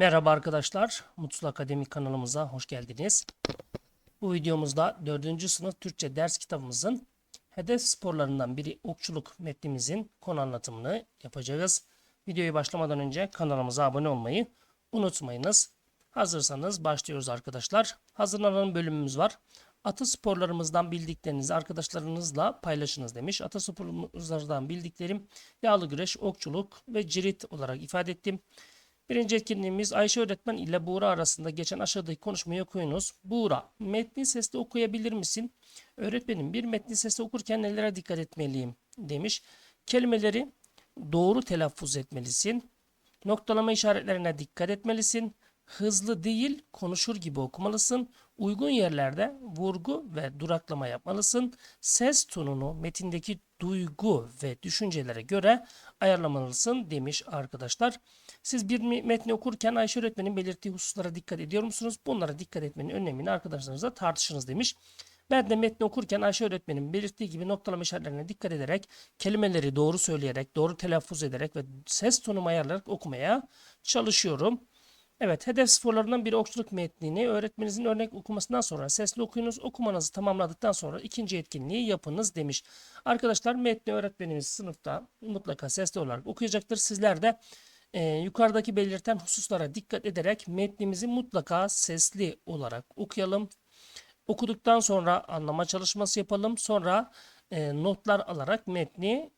Merhaba arkadaşlar, Mutlu Akademi kanalımıza hoş geldiniz. Bu videomuzda 4. sınıf Türkçe ders kitabımızın hedef sporlarından biri okçuluk metnimizin konu anlatımını yapacağız. Videoya başlamadan önce kanalımıza abone olmayı unutmayınız. Hazırsanız başlıyoruz arkadaşlar. Hazırlanan bölümümüz var. Atı sporlarımızdan bildiklerinizi arkadaşlarınızla paylaşınız demiş. Atı sporlarımızdan bildiklerim yağlı güreş, okçuluk ve cirit olarak ifade ettim. Birinci etkinliğimiz Ayşe öğretmen ile Buğra arasında geçen aşağıdaki konuşmayı okuyunuz. Buğra, metni sesli okuyabilir misin? Öğretmenim bir metni sesli okurken nelere dikkat etmeliyim demiş. Kelimeleri doğru telaffuz etmelisin. Noktalama işaretlerine dikkat etmelisin. Hızlı değil, konuşur gibi okumalısın. Uygun yerlerde vurgu ve duraklama yapmalısın. Ses tonunu metindeki duygu ve düşüncelere göre ayarlamalısın demiş arkadaşlar. Siz bir metni okurken Ayşe öğretmenin belirttiği hususlara dikkat ediyor musunuz? Bunlara dikkat etmenin önemini arkadaşlarınızla tartışınız demiş. Ben de metni okurken Ayşe öğretmenin belirttiği gibi noktalama işaretlerine dikkat ederek, kelimeleri doğru söyleyerek, doğru telaffuz ederek ve ses tonumu ayarlayarak okumaya çalışıyorum. Evet, hedef sporlarından bir okçuluk metnini öğretmeninizin örnek okumasından sonra sesli okuyunuz. Okumanızı tamamladıktan sonra ikinci etkinliği yapınız demiş. Arkadaşlar metni öğretmenimiz sınıfta mutlaka sesli olarak okuyacaktır. Sizler de e, yukarıdaki belirten hususlara dikkat ederek metnimizi mutlaka sesli olarak okuyalım. Okuduktan sonra anlama çalışması yapalım. Sonra e, notlar alarak metni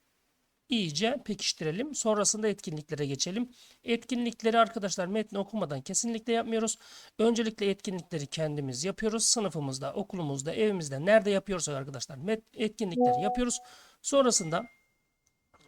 iyice pekiştirelim. Sonrasında etkinliklere geçelim. Etkinlikleri arkadaşlar metni okumadan kesinlikle yapmıyoruz. Öncelikle etkinlikleri kendimiz yapıyoruz. Sınıfımızda, okulumuzda, evimizde nerede yapıyorsak arkadaşlar etkinlikleri yapıyoruz. Sonrasında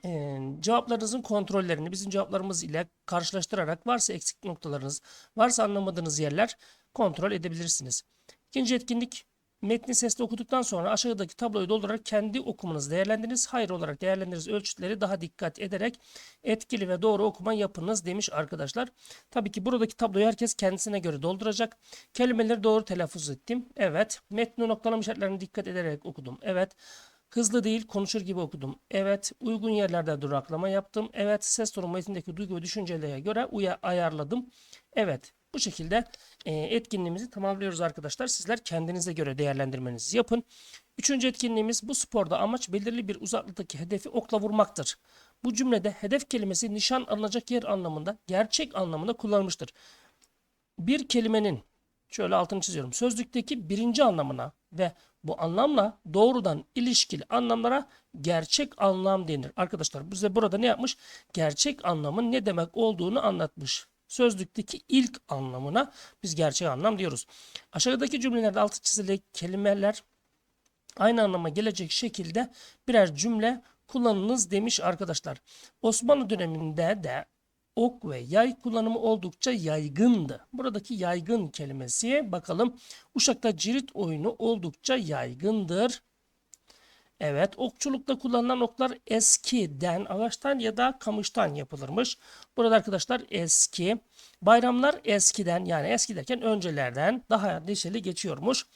e, cevaplarınızın kontrollerini bizim cevaplarımız ile karşılaştırarak varsa eksik noktalarınız, varsa anlamadığınız yerler kontrol edebilirsiniz. İkinci etkinlik Metni sesli okuduktan sonra aşağıdaki tabloyu doldurarak kendi okumanızı değerlendiriniz. Hayır olarak değerlendiriniz ölçütleri daha dikkat ederek etkili ve doğru okuma yapınız demiş arkadaşlar. Tabii ki buradaki tabloyu herkes kendisine göre dolduracak. Kelimeleri doğru telaffuz ettim. Evet. Metni noktalama işaretlerine dikkat ederek okudum. Evet. Hızlı değil konuşur gibi okudum. Evet uygun yerlerde duraklama yaptım. Evet ses tonu metindeki duygu ve düşüncelere göre uya ayarladım. Evet bu şekilde e, etkinliğimizi tamamlıyoruz arkadaşlar. Sizler kendinize göre değerlendirmenizi yapın. Üçüncü etkinliğimiz bu sporda amaç belirli bir uzaklıktaki hedefi okla vurmaktır. Bu cümlede hedef kelimesi nişan alınacak yer anlamında gerçek anlamında kullanılmıştır. Bir kelimenin şöyle altını çiziyorum. Sözlükteki birinci anlamına ve bu anlamla doğrudan ilişkili anlamlara gerçek anlam denir. Arkadaşlar bize burada ne yapmış? Gerçek anlamın ne demek olduğunu anlatmış sözlükteki ilk anlamına biz gerçek anlam diyoruz. Aşağıdaki cümlelerde altı çizili kelimeler aynı anlama gelecek şekilde birer cümle kullanınız demiş arkadaşlar. Osmanlı döneminde de ok ve yay kullanımı oldukça yaygındı. Buradaki yaygın kelimesi bakalım. Uşak'ta cirit oyunu oldukça yaygındır. Evet, okçulukta kullanılan oklar eskiden ağaçtan ya da kamıştan yapılırmış. Burada arkadaşlar eski. Bayramlar eskiden yani eski derken öncelerden daha neşeli geçiyormuş.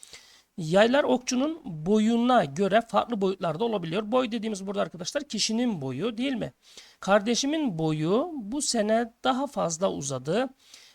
Yaylar okçunun boyuna göre farklı boyutlarda olabiliyor. Boy dediğimiz burada arkadaşlar kişinin boyu değil mi? Kardeşimin boyu bu sene daha fazla uzadı.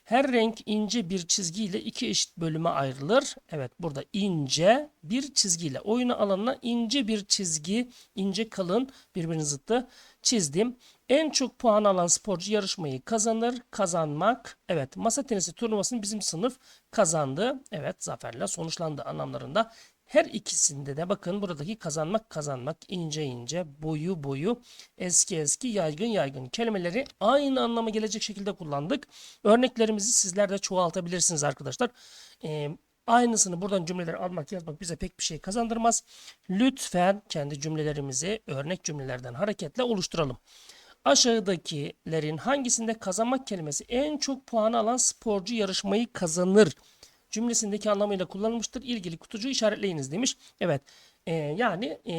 Her renk ince bir çizgiyle iki eşit bölüme ayrılır. Evet burada ince bir çizgiyle oyunu alanına ince bir çizgi, ince kalın birbirinin zıttı çizdim. En çok puan alan sporcu yarışmayı kazanır. Kazanmak. Evet masa tenisi turnuvasını bizim sınıf kazandı. Evet zaferle sonuçlandı anlamlarında. Her ikisinde de bakın buradaki kazanmak kazanmak ince ince boyu boyu eski eski yaygın yaygın kelimeleri aynı anlama gelecek şekilde kullandık. Örneklerimizi sizler de çoğaltabilirsiniz arkadaşlar. Ee, aynısını buradan cümleleri almak yazmak bize pek bir şey kazandırmaz. Lütfen kendi cümlelerimizi örnek cümlelerden hareketle oluşturalım. Aşağıdakilerin hangisinde kazanmak kelimesi en çok puanı alan sporcu yarışmayı kazanır? Cümlesindeki anlamıyla kullanılmıştır. İlgili kutucuğu işaretleyiniz demiş. Evet. E, yani e,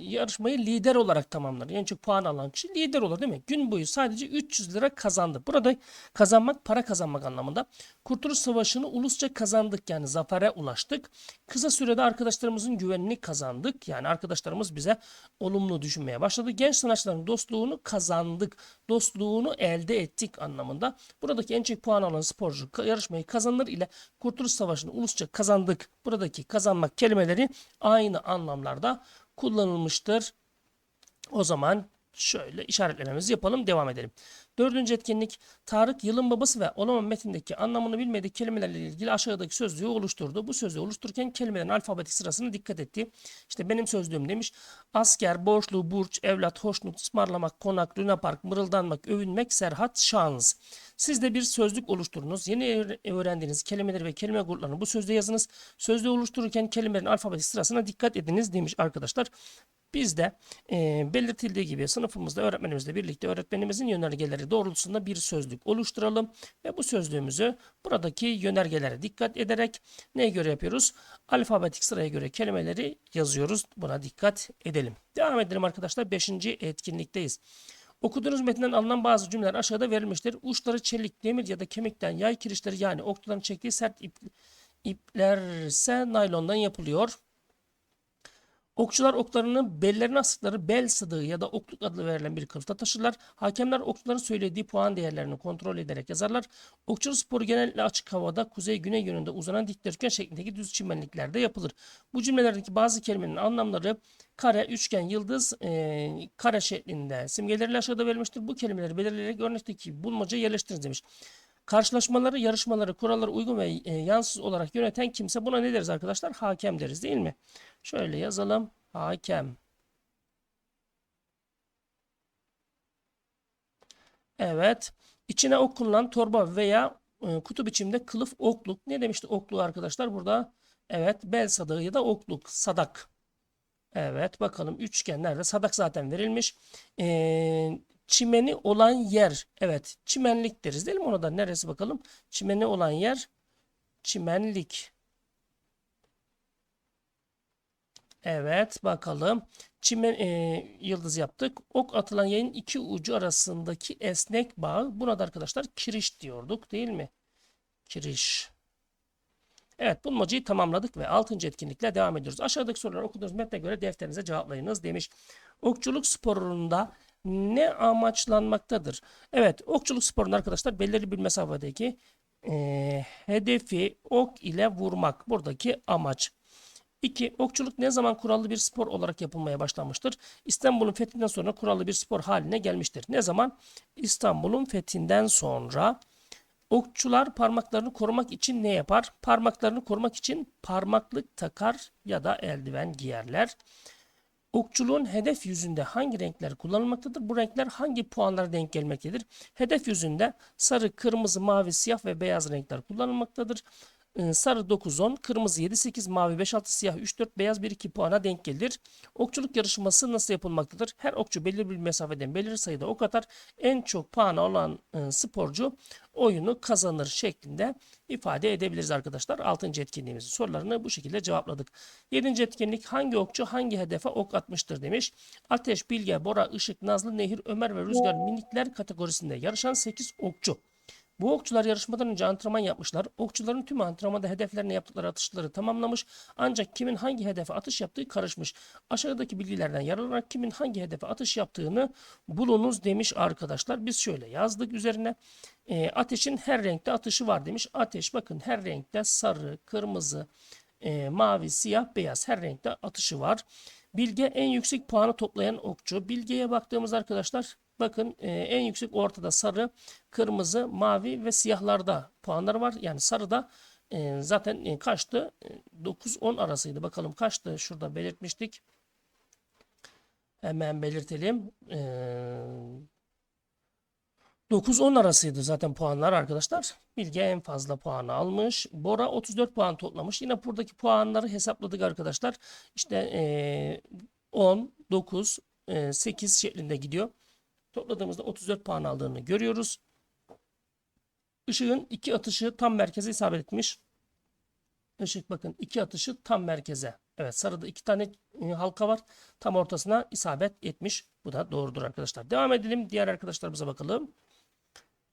yarışmayı lider olarak tamamlar. En çok puan alan kişi lider olur değil mi? Gün boyu sadece 300 lira kazandı. Burada kazanmak para kazanmak anlamında. Kurtuluş Savaşı'nı ulusça kazandık yani zafere ulaştık. Kısa sürede arkadaşlarımızın güvenini kazandık. Yani arkadaşlarımız bize olumlu düşünmeye başladı. Genç sanatçıların dostluğunu kazandık. Dostluğunu elde ettik anlamında. Buradaki en çok puan alan sporcu yarışmayı kazanır ile Kurtuluş Savaşı'nı ulusça kazandık. Buradaki kazanmak kelimeleri aynı anlamlarda kullanılmıştır. O zaman şöyle işaretlememizi yapalım devam edelim. Dördüncü etkinlik Tarık yılın babası ve olamam metindeki anlamını bilmediği kelimelerle ilgili aşağıdaki sözlüğü oluşturdu. Bu sözlüğü oluştururken kelimelerin alfabetik sırasına dikkat etti. İşte benim sözlüğüm demiş. Asker, borçlu, burç, evlat, hoşnut, ısmarlamak, konak, lunapark, mırıldanmak, övünmek, serhat, şans. Siz de bir sözlük oluşturunuz. Yeni öğre- öğrendiğiniz kelimeleri ve kelime gruplarını bu sözde yazınız. Sözlüğü oluştururken kelimelerin alfabetik sırasına dikkat ediniz demiş arkadaşlar. Biz de e, belirtildiği gibi sınıfımızda öğretmenimizle birlikte öğretmenimizin yönergeleri doğrultusunda bir sözlük oluşturalım ve bu sözlüğümüzü buradaki yönergelere dikkat ederek neye göre yapıyoruz? Alfabetik sıraya göre kelimeleri yazıyoruz. Buna dikkat edelim. Devam edelim arkadaşlar. Beşinci etkinlikteyiz. Okuduğunuz metinden alınan bazı cümleler aşağıda verilmiştir. Uçları çelik, demir ya da kemikten yay kirişleri yani okçuların çektiği sert ip, iplerse naylondan yapılıyor. Okçular oklarını bellerine astıkları bel sıdığı ya da okluk adlı verilen bir kılıfta taşırlar. Hakemler okçuların söylediği puan değerlerini kontrol ederek yazarlar. Okçuluk sporu genellikle açık havada kuzey-güney yönünde uzanan dikdörtgen şeklindeki düz çimenliklerde yapılır. Bu cümlelerdeki bazı kelimenin anlamları kare, üçgen, yıldız, e, kare şeklinde simgeleriyle aşağıda verilmiştir. Bu kelimeleri belirleyerek örnekteki bulmaca yerleştiriniz demiş. Karşılaşmaları, yarışmaları, kurallara uygun ve e, yansız olarak yöneten kimse buna ne deriz arkadaşlar? Hakem deriz değil mi? Şöyle yazalım. Hakem. Evet. İçine ok torba veya e, kutu biçimde kılıf okluk. Ne demişti oklu arkadaşlar? Burada evet bel sadağı ya da okluk. Sadak. Evet bakalım üçgenlerde sadak zaten verilmiş. Ee, çimeni olan yer. Evet çimenlik deriz değil mi? Ona da neresi bakalım? Çimeni olan yer çimenlik. Evet bakalım. Çimen e, yıldız yaptık. Ok atılan yayın iki ucu arasındaki esnek bağ. Buna da arkadaşlar kiriş diyorduk değil mi? Kiriş. Evet bulmacayı tamamladık ve 6. etkinlikle devam ediyoruz. Aşağıdaki soruları okuduğunuz metne göre defterinize cevaplayınız demiş. Okçuluk sporunda ne amaçlanmaktadır? Evet okçuluk sporunda arkadaşlar belirli bir mesafedeki e, hedefi ok ile vurmak. Buradaki amaç. 2. Okçuluk ne zaman kurallı bir spor olarak yapılmaya başlanmıştır? İstanbul'un fethinden sonra kurallı bir spor haline gelmiştir. Ne zaman? İstanbul'un fethinden sonra okçular parmaklarını korumak için ne yapar? Parmaklarını korumak için parmaklık takar ya da eldiven giyerler. Okçuluğun hedef yüzünde hangi renkler kullanılmaktadır? Bu renkler hangi puanlara denk gelmektedir? Hedef yüzünde sarı, kırmızı, mavi, siyah ve beyaz renkler kullanılmaktadır. Ee, Sarı 9-10, kırmızı 7-8, mavi 5-6, siyah 3-4, beyaz 1-2 puana denk gelir. Okçuluk yarışması nasıl yapılmaktadır? Her okçu belirli bir mesafeden belirli sayıda ok atar. En çok puanı olan e, sporcu oyunu kazanır şeklinde ifade edebiliriz arkadaşlar. 6. etkinliğimizin sorularını bu şekilde cevapladık. 7. etkinlik hangi okçu hangi hedefe ok atmıştır demiş. Ateş, Bilge, Bora, Işık, Nazlı, Nehir, Ömer ve Rüzgar minikler kategorisinde yarışan 8 okçu. Bu okçular yarışmadan önce antrenman yapmışlar. Okçuların tüm antrenmanda hedeflerine yaptıkları atışları tamamlamış. Ancak kimin hangi hedefe atış yaptığı karışmış. Aşağıdaki bilgilerden yararlanarak kimin hangi hedefe atış yaptığını bulunuz demiş arkadaşlar. Biz şöyle yazdık üzerine. E, ateşin her renkte atışı var demiş. Ateş bakın her renkte sarı, kırmızı, e, mavi, siyah, beyaz her renkte atışı var. Bilge en yüksek puanı toplayan okçu. Bilge'ye baktığımız arkadaşlar bakın e, en yüksek ortada sarı, kırmızı, mavi ve siyahlarda puanlar var. Yani sarıda e, zaten e, kaçtı? E, 9-10 arasıydı. Bakalım kaçtı? Şurada belirtmiştik. Hemen belirtelim. E, 9-10 arasıydı zaten puanlar arkadaşlar. Bilge en fazla puanı almış. Bora 34 puan toplamış. Yine buradaki puanları hesapladık arkadaşlar. İşte e, 10, 9, e, 8 şeklinde gidiyor. Topladığımızda 34 puan aldığını görüyoruz. Işığın iki atışı tam merkeze isabet etmiş. Işık bakın iki atışı tam merkeze. Evet sarıda iki tane e, halka var. Tam ortasına isabet etmiş. Bu da doğrudur arkadaşlar. Devam edelim. Diğer arkadaşlarımıza bakalım.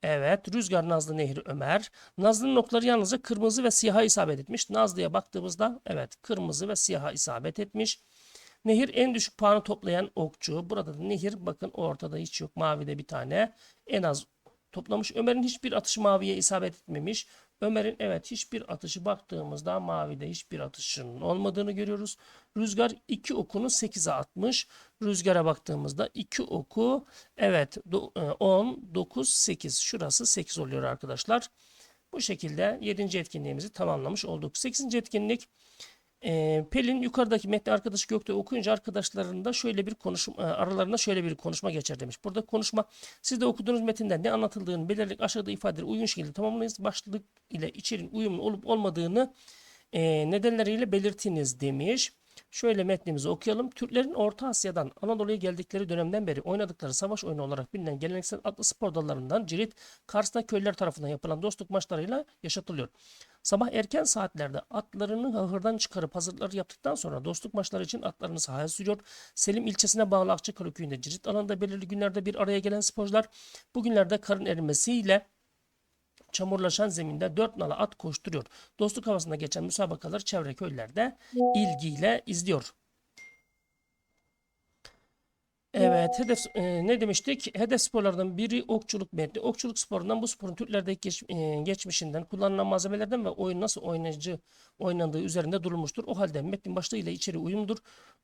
Evet. Rüzgar, Nazlı, Nehir, Ömer. Nazlı'nın okları yalnızca kırmızı ve siyaha isabet etmiş. Nazlı'ya baktığımızda evet kırmızı ve siyaha isabet etmiş. Nehir en düşük puanı toplayan okçu. Burada da Nehir bakın ortada hiç yok. Mavide bir tane. En az toplamış. Ömer'in hiçbir atışı maviye isabet etmemiş. Ömer'in evet hiçbir atışı baktığımızda mavide hiçbir atışının olmadığını görüyoruz. Rüzgar 2 okunu 8'e atmış. Rüzgara baktığımızda 2 oku evet do- e, 10, 9, 8. Şurası 8 oluyor arkadaşlar. Bu şekilde 7. etkinliğimizi tamamlamış olduk. 8. etkinlik e, Pelin yukarıdaki metni arkadaşı Gökte okuyunca arkadaşlarında şöyle bir konuşma e, aralarında şöyle bir konuşma geçer demiş. Burada konuşma siz de okuduğunuz metinden ne anlatıldığını belirlerek aşağıda ifadeleri uygun şekilde tamamlayınız. Başlık ile içeriğin uyumlu olup olmadığını e, nedenleriyle belirtiniz demiş. Şöyle metnimizi okuyalım. Türklerin Orta Asya'dan Anadolu'ya geldikleri dönemden beri oynadıkları savaş oyunu olarak bilinen geleneksel atlı spor dallarından cirit, Kars'ta köylüler tarafından yapılan dostluk maçlarıyla yaşatılıyor. Sabah erken saatlerde atlarını ahırdan çıkarıp hazırlıkları yaptıktan sonra dostluk maçları için atlarını sahaya sürüyor. Selim ilçesine bağlı Akçakale köyünde cirit alanında belirli günlerde bir araya gelen sporcular bu günlerde karın erimesiyle çamurlaşan zeminde dört nala at koşturuyor. Dostluk havasında geçen müsabakaları çevre köylerde ilgiyle izliyor. Evet, hedef e, ne demiştik? Hedef sporlardan biri okçuluk metni. Okçuluk sporundan bu sporun Türklerdeki geç- e, geçmişinden, kullanılan malzemelerden ve oyun nasıl oynayıcı oynandığı üzerinde durulmuştur. O halde metnin başlığıyla içeri uyumludur.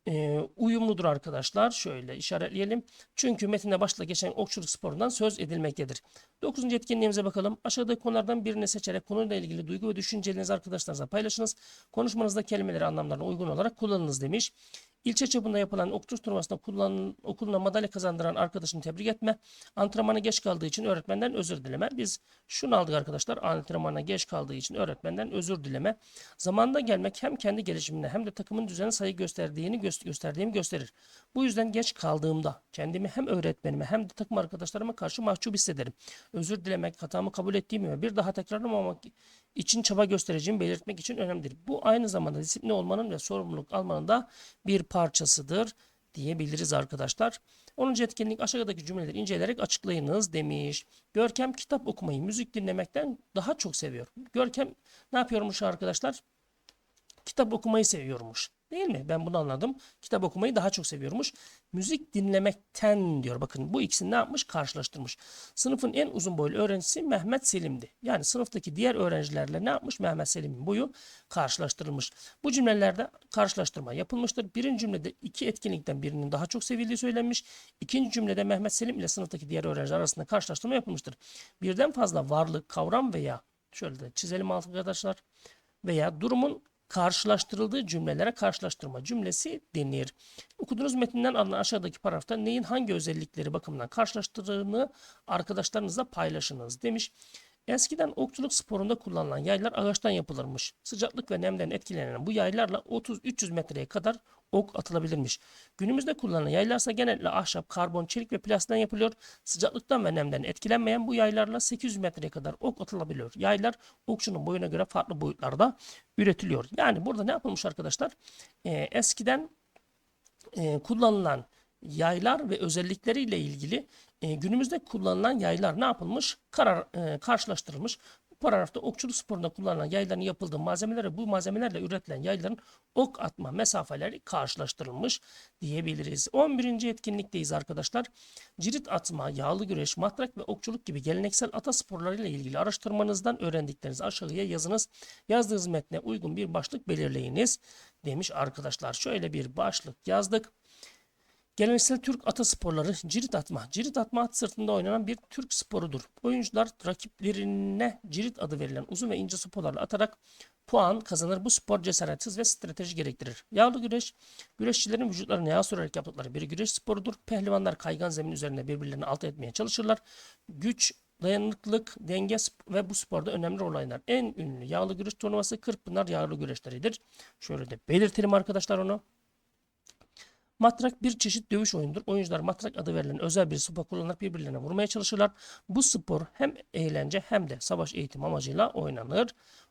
E, uyumludur arkadaşlar. Şöyle işaretleyelim. Çünkü metinde başlıkla geçen okçuluk sporundan söz edilmektedir. 9. etkinliğimize bakalım. Aşağıdaki konulardan birini seçerek konuyla ilgili duygu ve düşüncelerinizi arkadaşlarınızla paylaşınız. Konuşmanızda kelimeleri anlamlarına uygun olarak kullanınız demiş. İlçe çapında yapılan okçuluk turnuvasında kullanılan, okuluna madalya kazandıran arkadaşını tebrik etme. Antrenmana geç kaldığı için öğretmenden özür dileme. Biz şunu aldık arkadaşlar. Antrenmana geç kaldığı için öğretmenden özür dileme. Zamanında gelmek hem kendi gelişimine hem de takımın düzenine saygı gösterdiğini gö- gösterdiğimi gösterir. Bu yüzden geç kaldığımda kendimi hem öğretmenime hem de takım arkadaşlarıma karşı mahcup hissederim. Özür dilemek, hatamı kabul ettiğimi ve bir daha tekrarlamamak için çaba göstereceğimi belirtmek için önemlidir. Bu aynı zamanda disiplinli olmanın ve sorumluluk almanın da bir parçasıdır diyebiliriz arkadaşlar. 10. etkinlik aşağıdaki cümleleri inceleyerek açıklayınız demiş. Görkem kitap okumayı müzik dinlemekten daha çok seviyor. Görkem ne yapıyormuş arkadaşlar? Kitap okumayı seviyormuş. Değil mi? Ben bunu anladım. Kitap okumayı daha çok seviyormuş. Müzik dinlemekten diyor. Bakın bu ikisini ne yapmış? Karşılaştırmış. Sınıfın en uzun boylu öğrencisi Mehmet Selim'di. Yani sınıftaki diğer öğrencilerle ne yapmış? Mehmet Selim'in boyu karşılaştırılmış. Bu cümlelerde karşılaştırma yapılmıştır. Birinci cümlede iki etkinlikten birinin daha çok sevildiği söylenmiş. İkinci cümlede Mehmet Selim ile sınıftaki diğer öğrenciler arasında karşılaştırma yapılmıştır. Birden fazla varlık, kavram veya şöyle de çizelim arkadaşlar veya durumun karşılaştırıldığı cümlelere karşılaştırma cümlesi denir. Okuduğunuz metinden alınan aşağıdaki paragrafta neyin hangi özellikleri bakımından karşılaştırdığını arkadaşlarınızla paylaşınız demiş. Eskiden okçuluk sporunda kullanılan yaylar ağaçtan yapılırmış. Sıcaklık ve nemden etkilenen bu yaylarla 30-300 metreye kadar ok atılabilirmiş. Günümüzde kullanılan yaylarsa genellikle ahşap, karbon, çelik ve plastikten yapılıyor. Sıcaklıktan ve nemden etkilenmeyen bu yaylarla 800 metreye kadar ok atılabiliyor. Yaylar okçunun boyuna göre farklı boyutlarda üretiliyor. Yani burada ne yapılmış arkadaşlar? Ee, eskiden e, kullanılan yaylar ve özellikleriyle ilgili e, günümüzde kullanılan yaylar ne yapılmış? Karar e, karşılaştırılmış. Bu paragrafta okçuluk sporunda kullanılan yayların yapıldığı malzemeler ve bu malzemelerle üretilen yayların ok atma mesafeleri karşılaştırılmış diyebiliriz. 11. etkinlikteyiz arkadaşlar. Cirit atma, yağlı güreş, matrak ve okçuluk gibi geleneksel ata sporlarıyla ilgili araştırmanızdan öğrendiklerinizi aşağıya yazınız. Yazdığınız metne uygun bir başlık belirleyiniz demiş arkadaşlar. Şöyle bir başlık yazdık. Geleneksel Türk atasporları cirit atma. Cirit atma at sırtında oynanan bir Türk sporudur. Oyuncular rakiplerine cirit adı verilen uzun ve ince sopalarla atarak puan kazanır. Bu spor cesaretsiz ve strateji gerektirir. Yağlı güreş, güreşçilerin vücutlarını yağ sürerek yaptıkları bir güreş sporudur. Pehlivanlar kaygan zemin üzerinde birbirlerini alt etmeye çalışırlar. Güç, dayanıklılık, denge ve bu sporda önemli rol oynar. En ünlü yağlı güreş turnuvası Kırkpınar yağlı güreşleridir. Şöyle de belirtelim arkadaşlar onu. Matrak bir çeşit dövüş oyunudur. Oyuncular matrak adı verilen özel bir sopa kullanarak birbirlerine vurmaya çalışırlar. Bu spor hem eğlence hem de savaş eğitim amacıyla oynanır.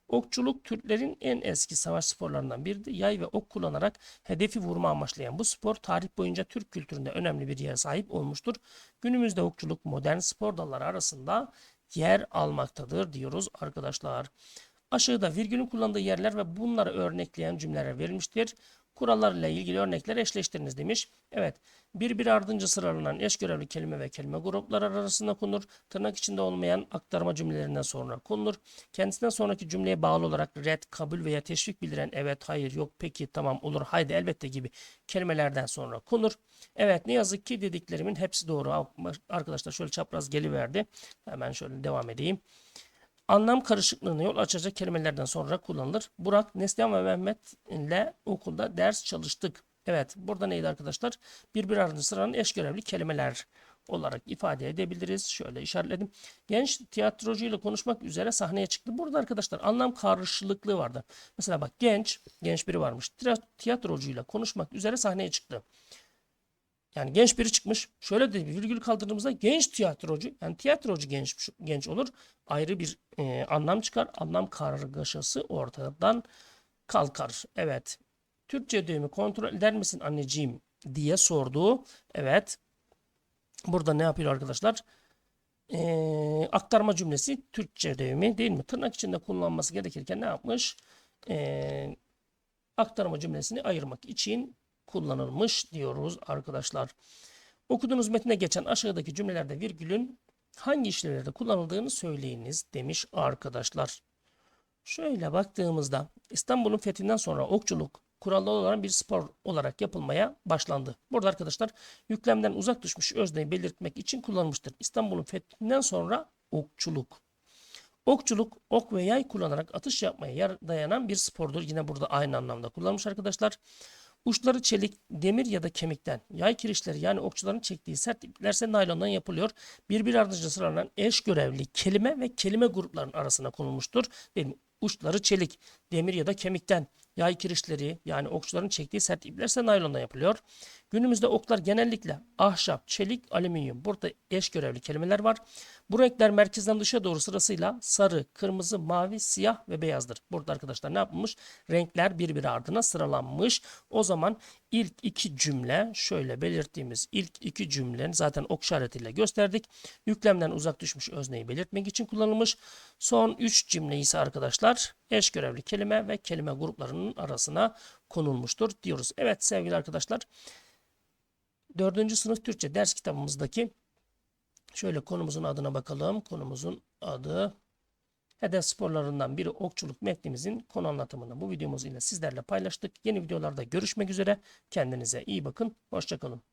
Okçuluk Türklerin en eski savaş sporlarından biridir. Yay ve ok kullanarak hedefi vurma amaçlayan bu spor tarih boyunca Türk kültüründe önemli bir yere sahip olmuştur. Günümüzde okçuluk modern spor dalları arasında yer almaktadır diyoruz arkadaşlar. Aşağıda virgülün kullandığı yerler ve bunları örnekleyen cümleler verilmiştir. Kurallarla ilgili örnekler eşleştiriniz demiş. Evet. Birbiri ardınca sıralanan eş görevli kelime ve kelime grupları arasında konulur. Tırnak içinde olmayan aktarma cümlelerinden sonra konulur. Kendisinden sonraki cümleye bağlı olarak red, kabul veya teşvik bildiren evet, hayır, yok, peki, tamam, olur, haydi, elbette gibi kelimelerden sonra konur. Evet ne yazık ki dediklerimin hepsi doğru. Arkadaşlar şöyle çapraz geliverdi. Hemen şöyle devam edeyim. Anlam karışıklığına yol açacak kelimelerden sonra kullanılır. Burak, Neslihan ve Mehmet ile okulda ders çalıştık. Evet, burada neydi arkadaşlar? Birbir ardınca sıranın eş görevli kelimeler olarak ifade edebiliriz. Şöyle işaretledim. Genç tiyatrocuyla konuşmak üzere sahneye çıktı. Burada arkadaşlar anlam karşılıklığı vardı. Mesela bak genç, genç biri varmış. Tiyatrocuyla konuşmak üzere sahneye çıktı. Yani genç biri çıkmış. Şöyle de bir virgül kaldırdığımızda genç tiyatrocu yani tiyatrocu genç genç olur. Ayrı bir e, anlam çıkar. Anlam kargaşası ortadan kalkar. Evet. Türkçe düğümü kontrol eder misin anneciğim diye sordu. Evet. Burada ne yapıyor arkadaşlar? Ee, aktarma cümlesi Türkçe düğümü değil mi? Tırnak içinde kullanılması gerekirken ne yapmış? Ee, aktarma cümlesini ayırmak için kullanılmış diyoruz arkadaşlar. Okuduğunuz metne geçen aşağıdaki cümlelerde virgülün hangi işlevlerde kullanıldığını söyleyiniz demiş arkadaşlar. Şöyle baktığımızda İstanbul'un fethinden sonra okçuluk kurallı olan bir spor olarak yapılmaya başlandı. Burada arkadaşlar yüklemden uzak düşmüş özneyi belirtmek için kullanılmıştır. İstanbul'un fethinden sonra okçuluk. Okçuluk ok ve yay kullanarak atış yapmaya dayanan bir spordur. Yine burada aynı anlamda kullanılmış arkadaşlar. Uçları çelik, demir ya da kemikten. Yay kirişleri yani okçuların çektiği sert iplerse naylondan yapılıyor. Birbir ardınca sıralanan eş görevli kelime ve kelime gruplarının arasına konulmuştur. Değil? Uçları çelik, demir ya da kemikten. Yay kirişleri yani okçuların çektiği sert ipler ise naylondan yapılıyor. Günümüzde oklar genellikle ahşap, çelik, alüminyum. Burada eş görevli kelimeler var. Bu renkler merkezden dışa doğru sırasıyla sarı, kırmızı, mavi, siyah ve beyazdır. Burada arkadaşlar ne yapılmış? Renkler birbiri ardına sıralanmış. O zaman ilk iki cümle şöyle belirttiğimiz ilk iki cümlenin zaten ok işaretiyle gösterdik. Yüklemden uzak düşmüş özneyi belirtmek için kullanılmış. Son üç cümle ise arkadaşlar eş görevli kelime ve kelime gruplarının arasına konulmuştur diyoruz. Evet sevgili arkadaşlar 4. sınıf Türkçe ders kitabımızdaki şöyle konumuzun adına bakalım. Konumuzun adı hedef sporlarından biri okçuluk metnimizin konu anlatımını bu videomuz ile sizlerle paylaştık. Yeni videolarda görüşmek üzere. Kendinize iyi bakın. Hoşçakalın.